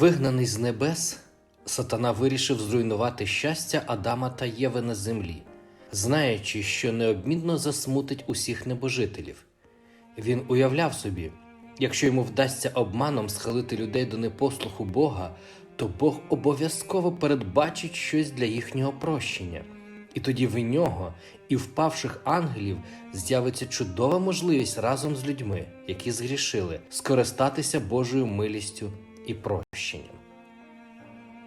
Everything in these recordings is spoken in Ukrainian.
Вигнаний з небес, сатана вирішив зруйнувати щастя Адама та Єви на землі, знаючи, що неодмінно засмутить усіх небожителів. Він уявляв собі, якщо йому вдасться обманом схилити людей до непослуху Бога, то Бог обов'язково передбачить щось для їхнього прощення. І тоді в нього і впавших ангелів з'явиться чудова можливість разом з людьми, які згрішили, скористатися Божою милістю і прощенням.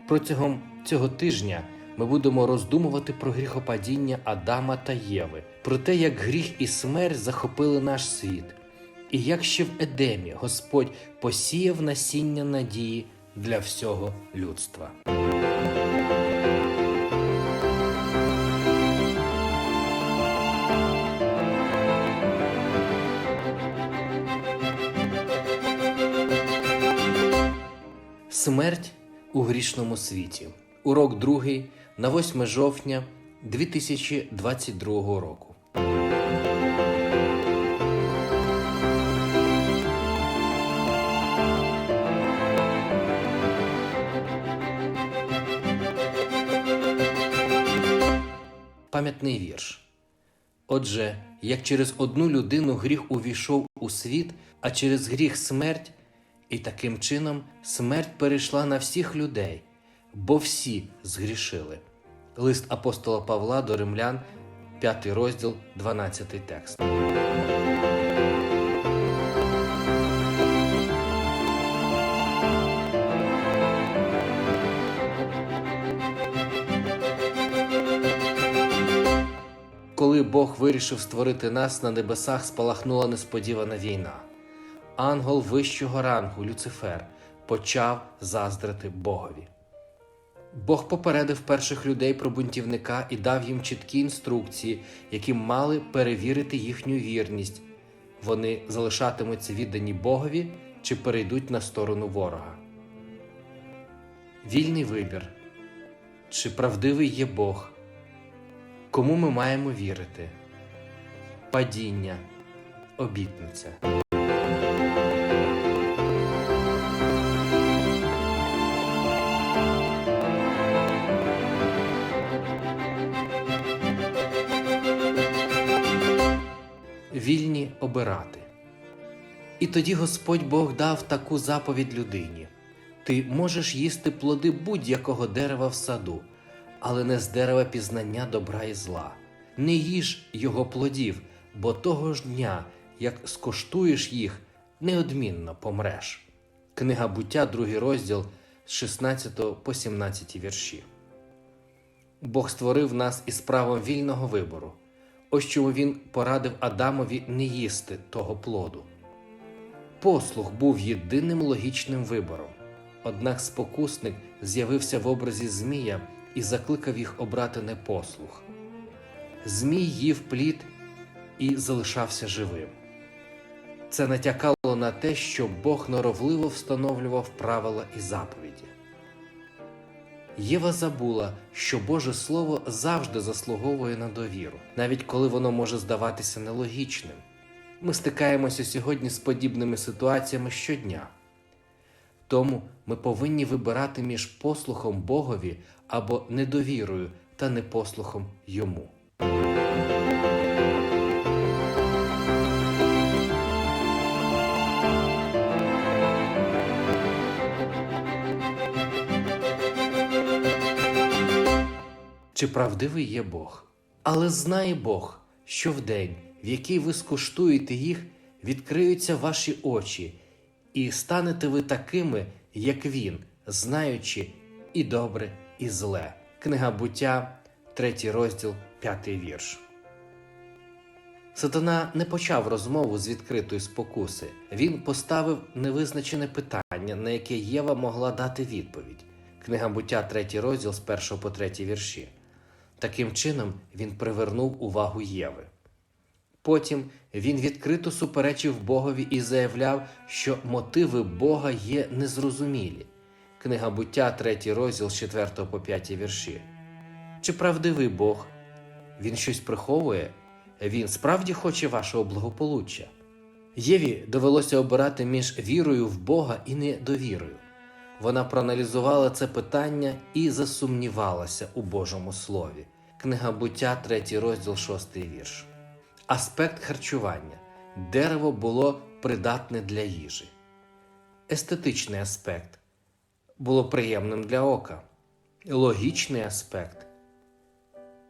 Протягом цього тижня ми будемо роздумувати про гріхопадіння Адама та Єви, про те, як гріх і смерть захопили наш світ, і як ще в Едемі Господь посіяв насіння надії для всього людства. Смерть у грішному світі. Урок другий на 8 жовтня 2022 року. Пам'ятний вірш. Отже, як через одну людину гріх увійшов у світ, а через гріх смерть, і таким чином смерть перейшла на всіх людей, бо всі згрішили. Лист апостола Павла до римлян, 5 розділ, 12 текст. Коли Бог вирішив створити нас на небесах, спалахнула несподівана війна. Ангел вищого рангу Люцифер почав заздрити Богові. Бог попередив перших людей про бунтівника і дав їм чіткі інструкції, які мали перевірити їхню вірність. Вони залишатимуться віддані Богові чи перейдуть на сторону ворога. Вільний вибір. Чи правдивий є Бог? Кому ми маємо вірити? Падіння, обітниця. Обирати. І тоді Господь Бог дав таку заповідь людині: Ти можеш їсти плоди будь-якого дерева в саду, але не з дерева пізнання добра і зла. Не їж його плодів, бо того ж дня, як скоштуєш їх, неодмінно помреш. Книга буття, другий розділ з 16 по 17 вірші. Бог створив нас із правом вільного вибору. Ось чому він порадив Адамові не їсти того плоду. Послух був єдиним логічним вибором. Однак спокусник з'явився в образі Змія і закликав їх обрати непослух. Змій їв плід і залишався живим. Це натякало на те, що Бог норовливо встановлював правила і заповіді. Єва забула, що Боже Слово завжди заслуговує на довіру, навіть коли воно може здаватися нелогічним. Ми стикаємося сьогодні з подібними ситуаціями щодня. Тому ми повинні вибирати між послухом Богові або недовірою та непослухом йому. Чи правдивий є Бог? Але знає Бог, що в день, в який ви скуштуєте їх, відкриються ваші очі, і станете ви такими, як Він, знаючи і добре, і зле. Книга буття, 3 розділ, 5 вірш. Сатана не почав розмову з відкритої спокуси. Він поставив невизначене питання, на яке Єва могла дати відповідь. Книга буття, 3 розділ з 1 по 3 вірші. Таким чином він привернув увагу Єви. Потім він відкрито суперечив Богові і заявляв, що мотиви Бога є незрозумілі. Книга буття, 3 розділ з 4 по 5 вірші. Чи правдивий Бог? Він щось приховує? Він справді хоче вашого благополуччя. Єві довелося обирати між вірою в Бога і недовірою. Вона проаналізувала це питання і засумнівалася у Божому Слові. Книга буття, 3 розділ, 6 вірш. Аспект харчування. Дерево було придатне для їжі. Естетичний аспект було приємним для ока. Логічний аспект.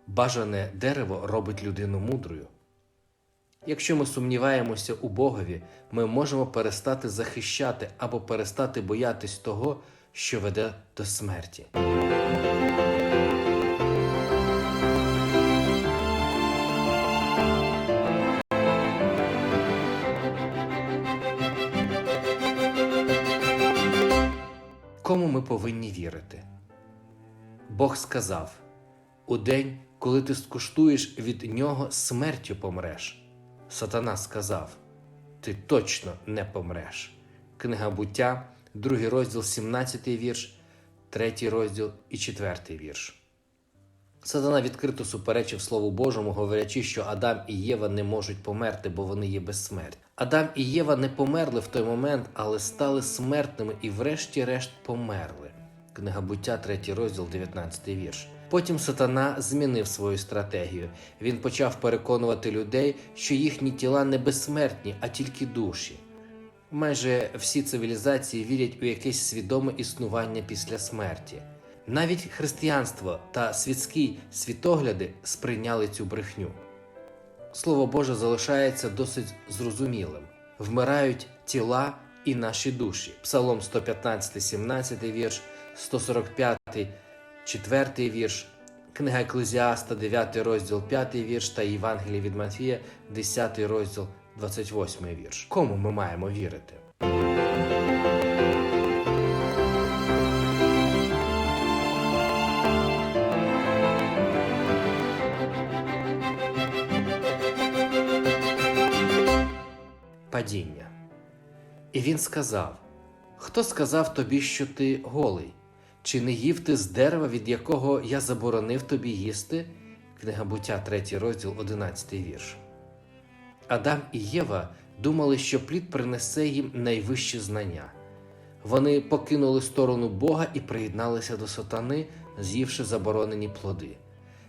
Бажане дерево робить людину мудрою. Якщо ми сумніваємося у Богові, ми можемо перестати захищати або перестати боятись того, що веде до смерті. Повинні вірити? Бог сказав: у день, коли ти скуштуєш від нього, смертю помреш. Сатана сказав: Ти точно не помреш. Книга буття, 2 розділ, 17 вірш, 3 розділ і 4 вірш. Сатана відкрито суперечив Слову Божому, говорячи, що Адам і Єва не можуть померти, бо вони є безсмертні. Адам і Єва не померли в той момент, але стали смертними і, врешті-решт, померли. Книга буття, 3 розділ, 19 вірш. Потім сатана змінив свою стратегію. Він почав переконувати людей, що їхні тіла не безсмертні, а тільки душі. Майже всі цивілізації вірять у якесь свідоме існування після смерті. Навіть християнство та світські світогляди сприйняли цю брехню. Слово Боже залишається досить зрозумілим. Вмирають тіла і наші душі. Псалом 115, 17 вірш, 145, 4 вірш, книга Еклезіаста, 9 розділ, 5 вірш та Євангеліє від Матфія, 10 розділ, 28 вірш. Кому ми маємо вірити? Падіння. І він сказав: Хто сказав тобі, що ти голий? Чи не їв ти з дерева, від якого я заборонив тобі їсти? Книга буття, 3 розділ, 11 вірш. Адам і Єва думали, що плід принесе їм найвищі знання. Вони покинули сторону Бога і приєдналися до сатани, з'ївши заборонені плоди.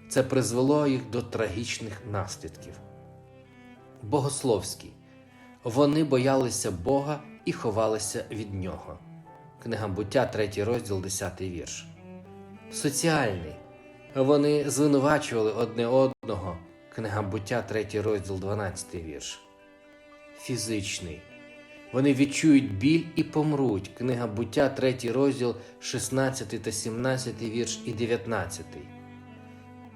Це призвело їх до трагічних наслідків. Богословський. Вони боялися Бога і ховалися від нього. Книга буття, 3 розділ, 10 вірш. Соціальний. Вони звинувачували одне одного. Книга буття, 3 розділ, 12 вірш. Фізичний. Вони відчують біль і помруть. Книга буття, 3 розділ, 16 та 17 вірш і 19.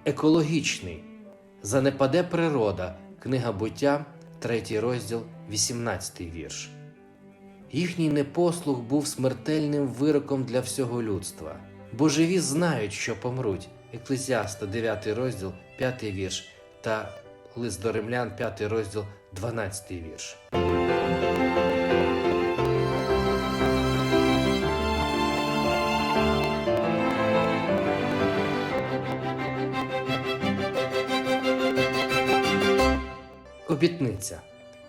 Екологічний. Занепаде природа. Книга буття, 3 розділ, 18 вірш. Їхній непослух був смертельним вироком для всього людства. Бо живі знають, що помруть. Еклезіаста, 9 розділ, 5 вірш та лист до римлян, 5 розділ, 12 вірш. Обітниця.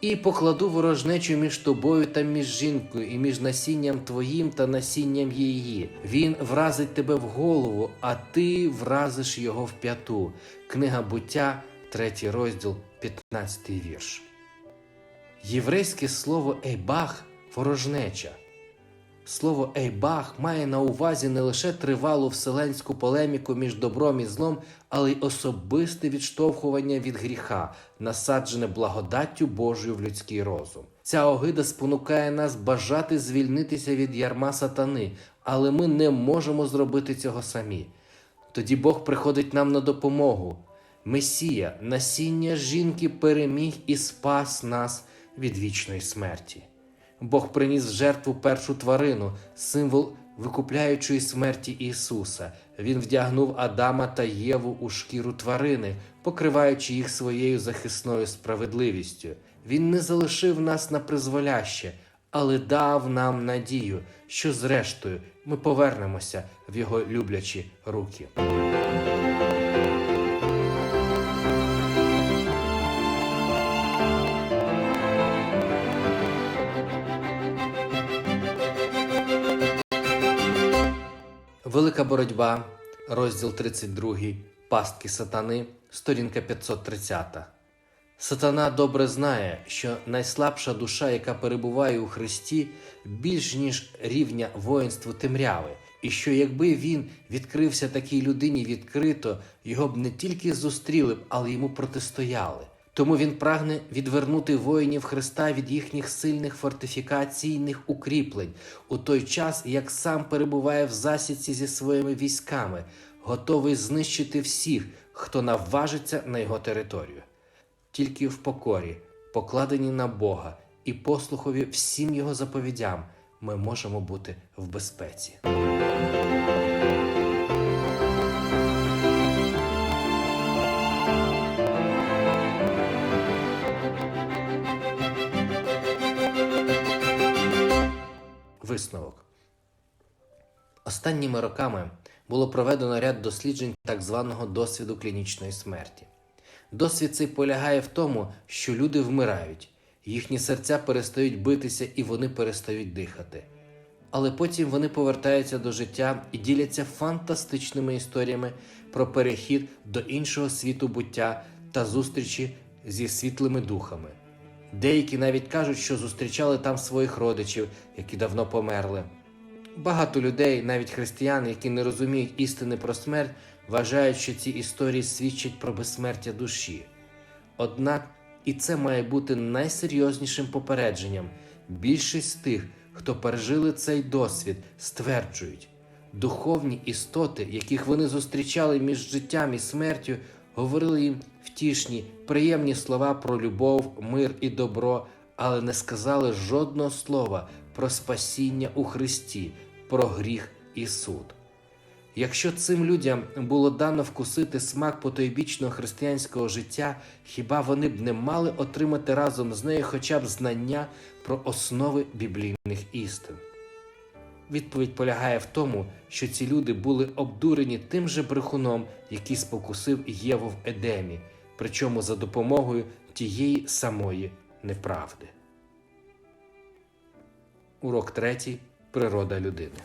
І покладу ворожнечу між тобою та між жінкою, і між насінням твоїм та насінням її. Він вразить тебе в голову, а ти вразиш його в п'яту. Книга буття, 3 розділ, 15 вірш. Єврейське слово ейбах ворожнеча. Слово ейбах має на увазі не лише тривалу вселенську полеміку між добром і злом, але й особисте відштовхування від гріха, насаджене благодаттю Божою в людський розум. Ця огида спонукає нас бажати звільнитися від ярма сатани, але ми не можемо зробити цього самі. Тоді Бог приходить нам на допомогу. Месія, насіння жінки переміг і спас нас від вічної смерті. Бог приніс в жертву першу тварину, символ викупляючої смерті Ісуса. Він вдягнув Адама та Єву у шкіру тварини, покриваючи їх своєю захисною справедливістю. Він не залишив нас на призволяще, але дав нам надію, що зрештою ми повернемося в його люблячі руки. Велика боротьба, розділ 32, Пастки сатани, сторінка 530. Сатана добре знає, що найслабша душа, яка перебуває у Христі, більш ніж рівня воїнству темряви, і що якби він відкрився такій людині відкрито, його б не тільки зустріли б, але йому протистояли. Тому він прагне відвернути воїнів Христа від їхніх сильних фортифікаційних укріплень у той час, як сам перебуває в засідці зі своїми військами, готовий знищити всіх, хто наважиться на його територію. Тільки в покорі, покладені на Бога і послухові всім його заповідям, ми можемо бути в безпеці. Висновок. Останніми роками було проведено ряд досліджень так званого досвіду клінічної смерті. Досвід цей полягає в тому, що люди вмирають, їхні серця перестають битися і вони перестають дихати. Але потім вони повертаються до життя і діляться фантастичними історіями про перехід до іншого світу буття та зустрічі зі світлими духами. Деякі навіть кажуть, що зустрічали там своїх родичів, які давно померли. Багато людей, навіть християн, які не розуміють істини про смерть, вважають, що ці історії свідчать про безсмертя душі. Однак і це має бути найсерйознішим попередженням. Більшість з тих, хто пережили цей досвід, стверджують, духовні істоти, яких вони зустрічали між життям і смертю, говорили їм втішні, приємні слова про любов, мир і добро, але не сказали жодного слова про спасіння у Христі, про гріх і суд. Якщо цим людям було дано вкусити смак потойбічного християнського життя, хіба вони б не мали отримати разом з нею хоча б знання про основи біблійних істин? Відповідь полягає в тому, що ці люди були обдурені тим же брехуном, який спокусив Єву в Едемі, причому за допомогою тієї самої неправди. Урок третій. Природа людини.